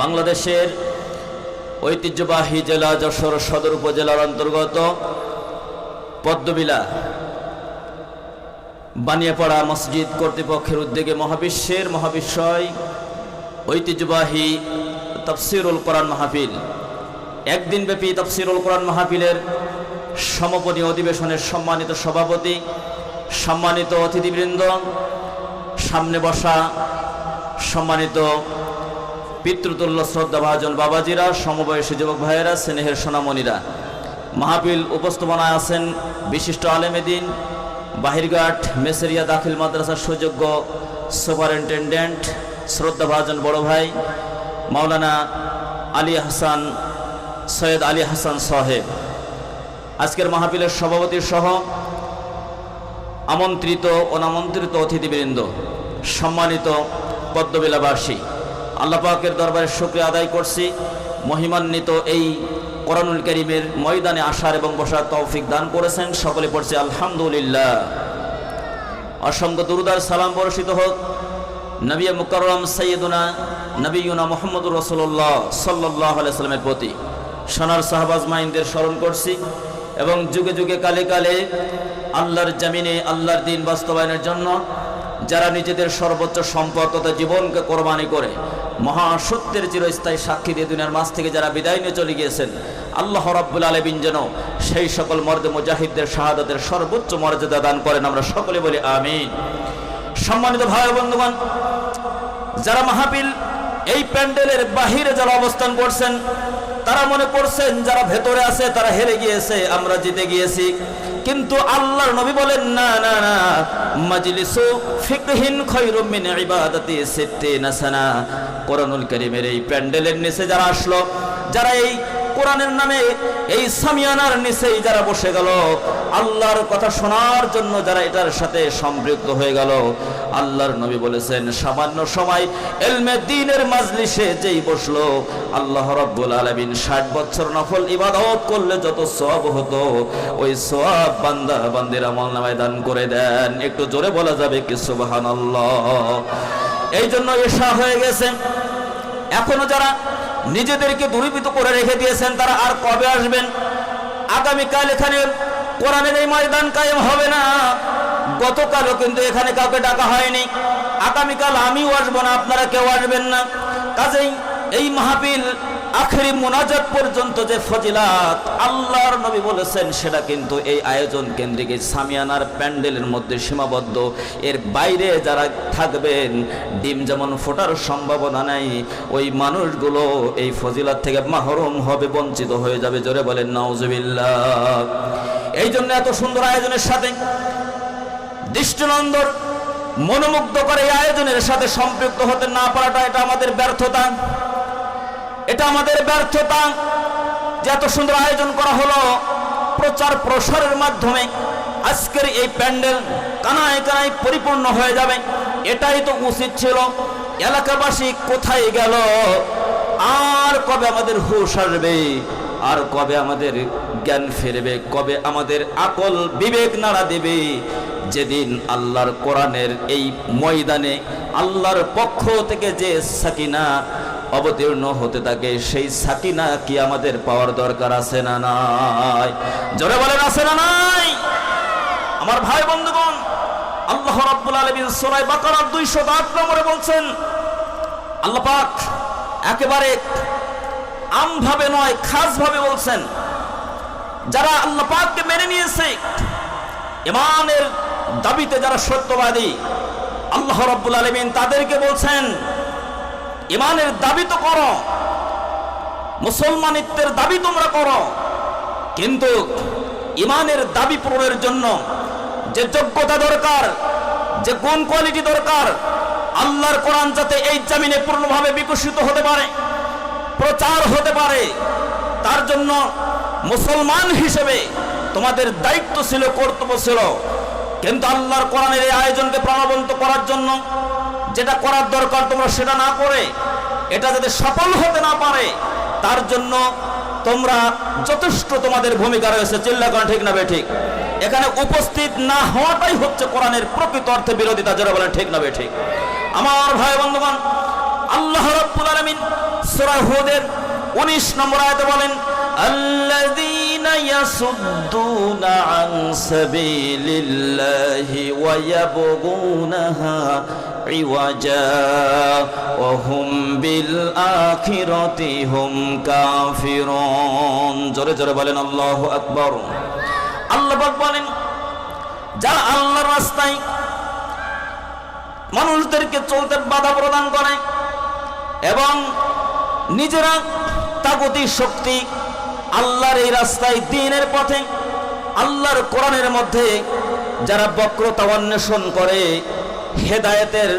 বাংলাদেশের ঐতিহ্যবাহী জেলা যশোর সদর উপজেলার অন্তর্গত পদ্মবিলা, বানিয়াপাড়া মসজিদ কর্তৃপক্ষের উদ্যোগে মহাবিশ্বের মহাবিশ্বয় ঐতিহ্যবাহী তফসিরুল কোরআন মাহফিল, একদিনব্যাপী তফসিরুল কোরআন মাহফিলের সমাপনী অধিবেশনের সম্মানিত সভাপতি, সম্মানিত অতিথিবৃন্দ, সামনে বসা সম্মানিত পিতৃতুল্য শ্রদ্ধাভাজন বাবাজিরা, সমবয়সী যুবক ভাইয়েরা, স্নেহের সোনামণিরা। মাহাবিল উপস্থাপনায় আছেন বিশিষ্ট আলেমেদিন বাহিরঘাট মেসেরিয়া দাখিল মাদ্রাসার সুযোগ্য সুপারিনটেন্ডেন্ট, শ্রদ্ধাভাজন বড় ভাই, মাওলানা আলী হাসান, সৈয়দ আলী হাসান সাহেব। আজকের মাহফিলের সভাপতি সহ আমন্ত্রিত অনামন্ত্রিত অতিথিবৃন্দ, সম্মানিত পদ্মবিলাবাসী। আল্লাপাকের দরবারে শুক্রিয়া আদায় করছি। মহিমান্বিত এই কোরআনুল করিমের ময়দানে আসার এবং বসার তৌফিক দান করেছেন। সকলে পড়ছে আলহামদুলিল্লাহ। অসংখ্য দুরুদার সালাম বর্ষিত হোক। নবী মুকরম সৈয়দুনা নবীনা মোহাম্মদুর রসুল্লাহ সাল্লাহ সাল্লামের প্রতি। সোনার শাহবাজ মাইনদের স্মরণ করছি এবং যুগে যুগে কালে কালে আল্লাহর জামিনে আল্লাহর দিন বাস্তবায়নের জন্য যারা নিজেদের সর্বোচ্চ সম্পদ তথা জীবনকে কোরবানি করে মহাসত্যের চিরস্থায়ী সাক্ষী দিয়ে দুনিয়ার মাছ থেকে যারা বিদায় নিয়ে চলে গিয়েছেন, আল্লাহ রাব্বুল আলমিন যেন সেই সকল মর্দ মুজাহিদদের শাহাদতের সর্বোচ্চ মর্যাদা দান করেন, আমরা সকলে বলি আমিন। সম্মানিত ভাই বন্ধুগণ, যারা মাহাবিল এই প্যান্ডেলের বাহিরে যারা অবস্থান করছেন তারা মনে করছেন, যারা ভেতরে আছে, তারা হেরে গিয়েছে, আমরা জিতে গিয়েছি। কিন্তু আল্লাহর নবী বলেন, না না না, মাজলিসু ফিকহিন খায়রুম মিন ইবাদাতি সিত্তিনা সানা। কোরআনুল কারীমের এই প্যান্ডেলের নিচে যারা আসলো, যারা এই কোরআনের নামে, এই সামিয়ানার নিচেই যারা বসে গেল, আল্লাহর কথা শোনার জন্য যারা এটার সাথে সম্পৃক্ত হয়ে গেল আল্লাহর নবী বলেছেন, সামান্য সময় এলমে দিনের মাজলিসে যেই বসল, আল্লাহ রব্বুল আলমিন ষাট বছর নফল ইবাদত করলে যত সব হতো, ওই সব বান্দা বান্দির আমল নামায় করে দেন। একটু জোরে বলা যাবে কি সুবাহান এই জন্য এসা হয়ে গেছে। এখনও যারা নিজেদেরকে দূরীভূত করে রেখে দিয়েছেন, তারা আর কবে আসবেন? আগামীকাল এখানে কোরআনের এই ময়দান কায়েম হবে না। গতকালও কিন্তু এখানে কাউকে ডাকা হয়নি। আগামীকাল আমিও আসব না, আপনারা কেউ আসবেন না। কাজেই এই মাহফিল আখেরি মোনাজাত পর্যন্ত যে ফজিলাত, আল্লাহর নবী বলেছেন, সেটা কিন্তু এই আয়োজন কেন্দ্রিক সামিয়ানার প্যান্ডেলের মধ্যে সীমাবদ্ধ। এর বাইরে যারা থাকবেন, ডিম যেমন ফোটার সম্ভাবনা নাই, ওই মানুষগুলো এই ফজিলাত থেকে মাহরুম হবে, বঞ্চিত হয়ে যাবে। জোরে বলেন, নাউজুবিল্লাহ। এই জন্য এত সুন্দর আয়োজনের সাথে দৃষ্টিনন্দর মনোমুগ্ধ করে এই আয়োজনের সাথে সম্পৃক্ত হতে না পারাটা এটা আমাদের ব্যর্থতা। এটা আমাদের ব্যর্থতা যে এত সুন্দর আয়োজন করা হলো প্রচার প্রসারের মাধ্যমে। আজকের এই প্যান্ডেল কানায় কানায় পরিপূর্ণ হয়ে যাবে। এটাই তো উচিত ছিল। এলাকাবাসী কোথায় গেল? আর কবে আমাদের হুশ আসবে? আর কবে আমাদের জ্ঞান ফিরবে? কবে আমাদের আকল বিবেক নাড়া দেবে? যেদিন আল্লাহর কোরআনের এই ময়দানে আল্লাহর পক্ষ থেকে যে সাকিনা অবতীর্ণ হতে থাকে, সেই সাকিনা কি আমাদের পাওয়ার দরকার আছে না নাই? জোরে বলেন, আছে না নাই? আমার ভাই বন্ধুগণ, আল্লাহ রাব্বুল আলামিন সূরা বাকারা 208 নম্বরে বলছেন, আল্লাহ পাক একেবারে আমভাবে নয়, খাসভাবে বলছেন, যারা আল্লাহ পাককে মেনে নিয়েছে ইমানের দাবিতে যারা সত্যবাদী, আল্লাহ রাব্বুল আলামিন তাদেরকে বলছেন ইমানের দাবি তো করো, মুসলমানিত্বের দাবি তোমরা করো, কিন্তু ইমানের দাবি পূরণের জন্য যে যোগ্যতা দরকার, যে গুণ কোয়ালিটি দরকার, আল্লাহর কোরআন যাতে এই জামিনে পূর্ণভাবে বিকশিত হতে পারে, প্রচার হতে পারে, তার জন্য মুসলমান হিসেবে তোমাদের দায়িত্ব ছিল, কর্তব্য ছিল কিন্তু আল্লাহর কোরআনের এই আয়োজনকে প্রাণবন্ত করার জন্য যেটা করার দরকার তোমরা সেটা না করে, এটা যাতে সফল হতে না পারে, তার জন্য তোমরা যথেষ্ট তোমাদের ভূমিকা রয়েছে। চিল্লা করা ঠিক না ঠিক। এখানে উপস্থিত না হওয়াটাই হচ্ছে কোরআনের প্রকৃত অর্থে বিরোধিতা, যারা বলেন ঠিক না ঠিক। আমার ভাই বন্ধুগণ, আল্লাহ রব্বুল আলমিন সুরা হুদের উনিশ নম্বর আয়তে বলেন আল্লাহ يصدون عن سبيل الله ويبغونها عوجا وهم بالآخرة هم كافرون জোরে জোরে বলেন আল্লাহু আকবার আল্লাহ পাক বলেন যারা আল্লাহর রাস্তায় মানুষদেরকে চলতে বাধা প্রদান করে এবং নিজেরা তাগতি শক্তি আল্লাহর এই রাস্তায় দিনের পথে, আল্লাহর কোরআনের মধ্যে যারা বক্রতা অন্বেষণ করে, হেদায়েতের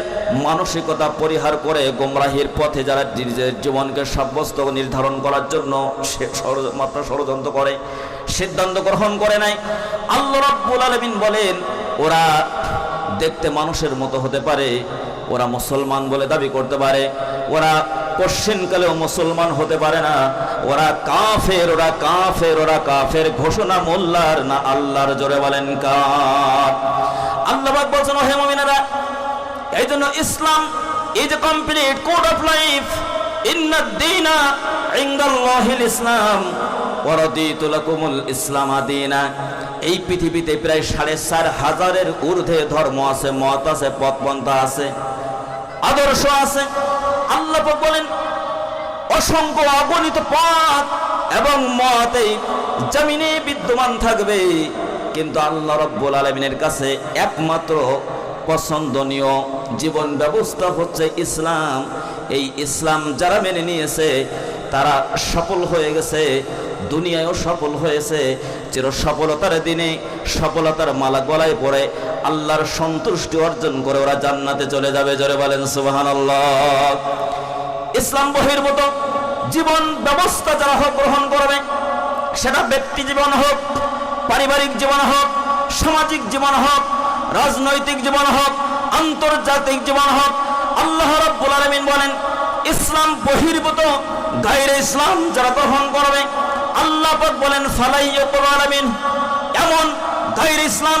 মানসিকতা পরিহার করে গোমরাহির পথে যারা নিজের জীবনকে সাব্যস্ত নির্ধারণ করার জন্য সে মাত্রা ষড়যন্ত্র করে, সিদ্ধান্ত গ্রহণ করে নাই, আল্লাহ রাব্বুল আলামিন বলেন, ওরা দেখতে মানুষের মতো হতে পারে, ওরা মুসলমান বলে দাবি করতে পারে, ওরা পশ্চিমকালেও মুসলমান হতে পারে না। ওরা কাফের ওরা কাফের ওরা কাফের ঘোষণা মোল্লার না আল্লাহর জোরে বলেন কাফ আল্লাহ বলছেন হে এই জন্য Islam is complete code of life ইন্না দিনা ইনদাল্লাহিল ইসলাম। ওয়ারাদিতু লাকুমুল ইসলাম আদিনা এই পৃথিবীতে প্রায় সাড়ে চার হাজারের ঊর্ধ্বে ধর্ম আছে, মত আছে, পথপন্থা আছে, আদর্শ আছে। আল্লাহ বলেন, অসংখ্য অগণিত পথ এবং মত এই জমিনে বিদ্যমান থাকবে। কিন্তু আল্লাহ রব্বুল আলমিনের কাছে একমাত্র পছন্দনীয় জীবন ব্যবস্থা হচ্ছে ইসলাম। এই ইসলাম যারা মেনে নিয়েছে, তারা সফল হয়ে গেছে। দুনিয়ায়ও সফল হয়েছে। চির সফলতার দিনে সফলতার মালা গলায় পড়ে আল্লাহর সন্তুষ্টি অর্জন করে ওরা জান্নাতে চলে যাবে। জোরে বলেন, সুবহানাল্লাহ। ইসলাম বহির্ভূত জীবন ব্যবস্থা যারা হোক, গ্রহণ করবে, সেটা ব্যক্তি জীবন হোক, পারিবারিক জীবন হোক, সামাজিক জীবন হোক, রাজনৈতিক জীবন হোক, আন্তর্জাতিক জীবন হোক, আল্লাহ রাব্বুল আলামিন বলেন, ইসলাম বহির্ভূত, গায়রে ইসলাম যারা গ্রহণ করবে আল্লাহ বলেন, ফালাই আলামিন। এমন গাইর ইসলাম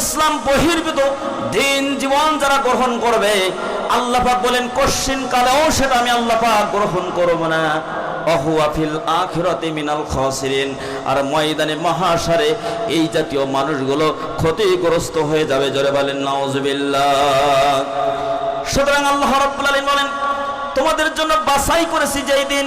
ইসলাম বহির্ভূত দিন জীবন যারা গ্রহণ করবে, আল্লাহ পাক বলেন, কশ্চিন কালেও সেটা আমি আল্লাহ পাক গ্রহণ করব না। অহুয়াফিল আখিরাতে মিনাল খাসিরিন। আর ময়দানে মহাসারে এই জাতীয় মানুষগুলো ক্ষতিগ্রস্ত হয়ে যাবে, জোরে বলেন, নাউজুবিল্লাহ। সুতরাং আল্লাহ রাব্বুল আলামিন বলেন, তোমাদের জন্য বাছাই করেছি যেই দিন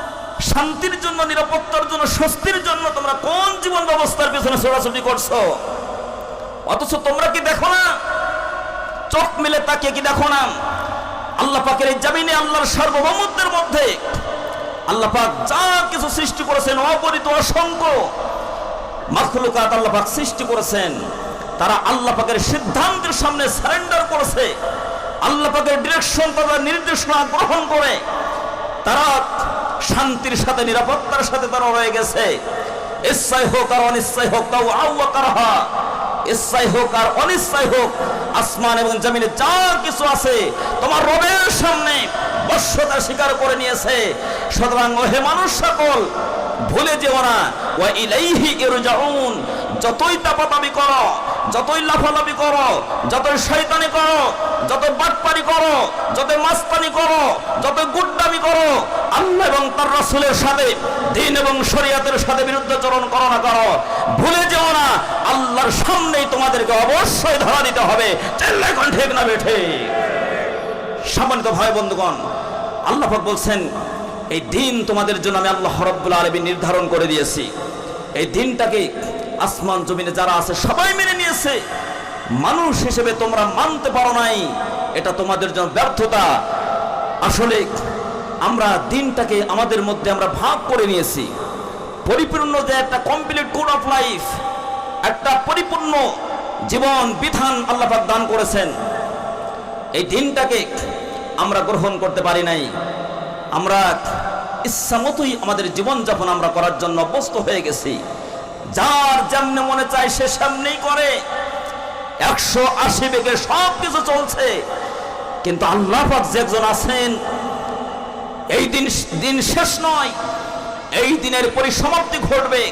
শান্তির জন্য, নিরাপত্তার জন্য, স্বস্তির জন্য তোমরা কোন জীবন ব্যবস্থার পিছনে ছোড়াছুটি করছ? অথচ তোমরা কি দেখো না? চোখ মিলে তাকে কি দেখো না? আল্লাহ পাকের এই জামিনে আল্লাহর সার্বভৌমত্বের মধ্যে আল্লাহ পাক যা কিছু সৃষ্টি করেছেন অপরিত অসংখ্য মাখলুকাত আল্লাহ পাক সৃষ্টি করেছেন, তারা আল্লাহ পাকের সিদ্ধান্তের সামনে সারেন্ডার করেছে। আল্লাহ পাকের ডিরেকশন তাদের নির্দেশনা গ্রহণ করে। তারা শান্তির সাথে, নিরাপত্তার সাথে তারা রয়ে গেছে। ইচ্ছাই হোক আর অনিচ্ছাই হোক, তাও আউয়া কারহা ইচ্ছাই হোক আর অনিচ্ছাই হোক, আসমান এবং জমিনে যা কিছু আছে, তোমার রবের সামনে বশ্যতা স্বীকার করে নিয়েছে। সুতরাং ওহে মানুষ সকল, ভুলে যেও না। ওয়া ইলাইহি ইরজাউন, যতই তাপাতাবি করো যতই লাফালাফি করো, যতই শয়তানি করো যত বাটপারি করো যত মাস্তানি করো যত গুড্ডামি করো, আল্লাহ এবং তার রাসূলের সাথে, দিন এবং শরীয়তের সাথে বিরুদ্ধাচরণ করো না করো। ভুলে যেও না, আল্লাহর সামনেই তোমাদেরকে অবশ্যই ধরা দিতে হবে। চেল্লাই কোন ঠিক না বেঠে সম্মানিত ভাই বন্ধুগণ, আল্লাহ বলছেন, এই দিন তোমাদের জন্য আমি আল্লাহ রব্বুল আলমী নির্ধারণ করে দিয়েছি। এই দিনটাকে আসমান জমিনে যারা আছে, সবাই মেনে নিয়েছে। মানুষ হিসেবে তোমরা মানতে পারো নাই। এটা তোমাদের জন্য ব্যর্থতা। আসলে আমরা দিনটাকে আমাদের মধ্যে আমরা ভাগ করে নিয়েছি। পরিপূর্ণ যে একটা কমপ্লিট কোড অফ লাইফ একটা পরিপূর্ণ জীবন, বিধান আল্লাহ পাক দান করেছেন। এই দিনটাকে আমরা গ্রহণ করতে পারি নাই। আমরা ইচ্ছা মতোই আমাদের জীবনযাপন আমরা করার জন্য অভ্যস্ত হয়ে গেছি। যার যেমনে মনে চায় সে সামনেই করে। একশো আশি বেগে সব কিছু চলছে। কিন্তু আল্লাহ একজন আছেন, এই দিন দিন শেষ নয়, এই দিনের পরিসমাপ্তি ঘটবে।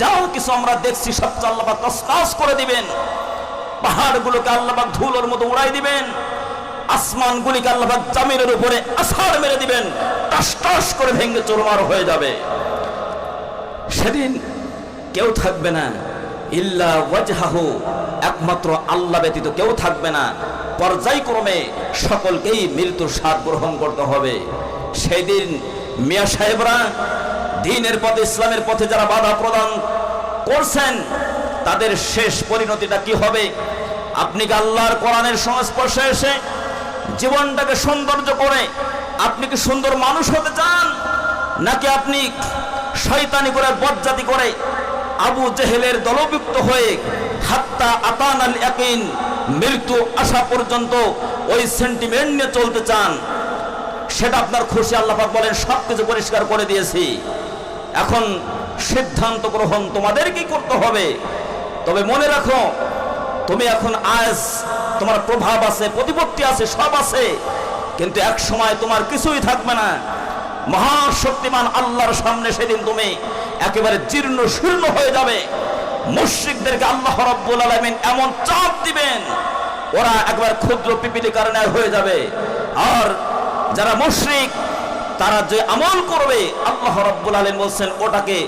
যাও কিছু আমরা দেখছি সব আল্লাহ তসকাস করে দিবেন। পাহাড়গুলোকে আল্লাহ ধুলোর মতো উড়াই দিবেন। আসমানগুলিকে আল্লাহ জামিনের উপরে আসার মেরে দিবেন। টাস টাস করে ভেঙে চোরমার হয়ে যাবে। সেদিন কেউ থাকবে না। ইল্লা ওয়াজহাহু, একমাত্র আল্লাহ ব্যতীত কেউ থাকবে না। পর্যায়ক্রমে সকলকেই মৃত্যুর স্বাদ গ্রহণ করতে হবে। সেই দিন মিয়া সাহেবরা দিনের পথে, ইসলামের পথে যারা বাধা প্রদান করছেন, তাদের শেষ পরিণতিটা কি হবে? আপনি কি আল্লাহর কোরআনের সংস্পর্শে এসে জীবনটাকে সৌন্দর্য করে আপনি কি সুন্দর মানুষ হতে চান? নাকি আপনি শয়তানি করে বজ্জাতি করে আবু জেহেলের দলভুক্ত হয়ে হাত্তা আতান আল ইয়াকিন, মৃত্যু আসা পর্যন্ত ওই সেন্টিমেন্ট নিয়ে চলতে চান। সেটা আপনার খুশি আল্লাহ পাক বলেন সব কিছু পরিষ্কার করে দিয়েছি। এখন সিদ্ধান্ত গ্রহণ তোমাদেরকেই করতে হবে? তবে মনে রাখো, তুমি এখন আজ তোমার প্রভাব আছে, প্রতিপত্তি আছে, সব আছে। কিন্তু এক সময় তোমার কিছুই থাকবে না। মহাশক্তিমান আল্লাহর সামনে সেদিন তুমি একেবারে জীর্ণ শীর্ণ হয়ে যাবে। মুশ্রিকদেরকে আল্লাহ রব্বুল আলমিন এমন চাপ দিবেন, ওরা একবার ক্ষুদ্র পিপিলি কারণে হয়ে যাবে। আর যারা মুশ্রিক, তারা যে আমল করবে, আল্লাহ রব্বুল আলম বলছেন, ওটাকে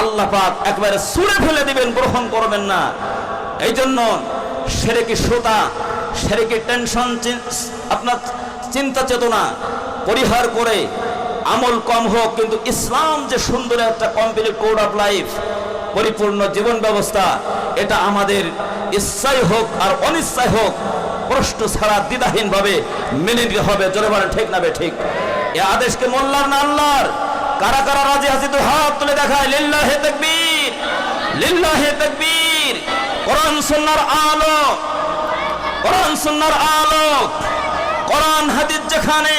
আল্লাহ পাক একবারে সুরে ফেলে দিবেন, গ্রহণ করবেন না। এই জন্য সেরে কি শ্রোতা সেরে কি টেনশন আপনার চিন্তা চেতনা পরিহার করে আমল কম হোক, কিন্তু ইসলাম যে সুন্দর একটা কমপ্লিট কোড অফ লাইফ পরিপূর্ণ জীবন ব্যবস্থা, এটা আমাদের ইচ্ছাই হোক আর অনিচ্ছাই হোক, প্রশ্ন ছাড়া দ্বিধাহীন ভাবে মেনে নিতে হবে। বলে ঠিক না বে, ঠিক? এ আদেশকে মোল্লার না আল্লাহর? কারা কারা রাজি হাসি তো হাত তুলে দেখায়? লিল্লাহে তাকবীর লিল্লাহে তাকবীর। কোরআন সুন্নাহর আলো কোরআন সুন্নাহর আলো কোরআন হাদিস যেখানে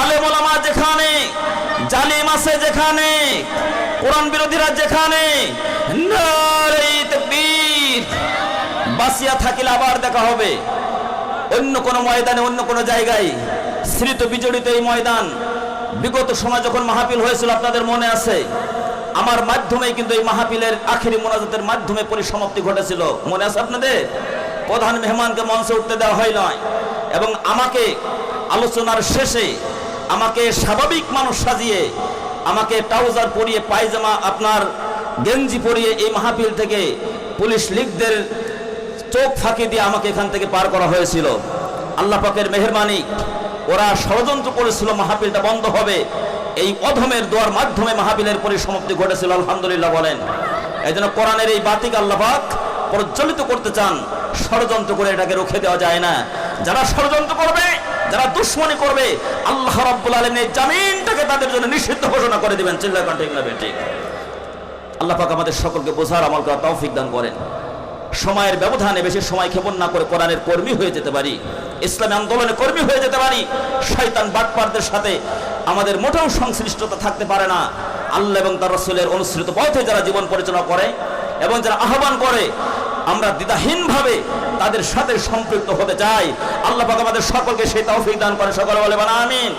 আলেম যেখানে, জালিম আছে যেখানে, কোরআন বিরোধীরা যেখানে বাসিয়া থাকিলে আবার দেখা হবে। অন্য কোনো ময়দানে, অন্য কোনো জায়গায় স্মৃত বিজড়িত এই ময়দান। বিগত সময় যখন মাহফিল হয়েছিল, আপনাদের মনে আছে? আমার মাধ্যমে কিন্তু এই মাহফিলের আখেরি মোনাজাতের মাধ্যমে পরিসমাপ্তি ঘটেছিল। মনে আছে আপনাদের? প্রধান মেহমানকে মঞ্চে উঠতে দেওয়া হয় নয় এবং আমাকে আলোচনার শেষে আমাকে স্বাভাবিক মানুষ সাজিয়ে, আমাকে ট্রাউজার পরিয়ে, পায়জামা আপনার গেঞ্জি পরিয়ে এই মাহফিল থেকে পুলিশ লীগদের চোখ ফাঁকি দিয়ে আমাকে এখান থেকে পার করা হয়েছিল। আল্লাহ পাকের মেহরবানি, ওরা ষড়যন্ত্র করেছিল, মাহফিলটা বন্ধ হবে। এই অধমের দোয়ার মাধ্যমে মাহফিলের পরিসমাপ্তি ঘটেছিল, আলহামদুলিল্লাহ বলেন। এই জন্য কোরআনের এই বাতিক আল্লাহ পাক প্রজ্বলিত করতে চান, ষড়যন্ত্র করে এটাকে রুখে দেওয়া যায় না। যারা ষড়যন্ত্র করবে যারা দুশ্মনী করবে, আল্লাহ রাব্বুল আলমের জামিনটাকে তাদের জন্য নিষিদ্ধ ঘোষণা করে দিবেন। চিল্লা ঠিক না ঠিক। আল্লাহ পাক আমাদের সকলকে বোঝার আমল করা তৌফিক দান করেন। সময়ের ব্যবধানে বেশি সময় ক্ষেপণ না করে কোরআনের কর্মী হয়ে যেতে পারি, ইসলামী আন্দোলনে কর্মী হয়ে যেতে পারি, শয়তান বাটপারদের সাথে আমাদের মোটেও সংশ্লিষ্টতা থাকতে পারে না। আল্লাহ এবং তার রসুলের অনুসৃত পথে যারা জীবন পরিচালনা করে এবং যারা আহ্বান করে আমরা দ্বিধাহীনভাবে তাদের সাথে সম্পৃক্ত হতে চাই। আল্লাহ আমাদের সকলকে সেই তৌফিক দান করে সকলে বলে বানা আমিন।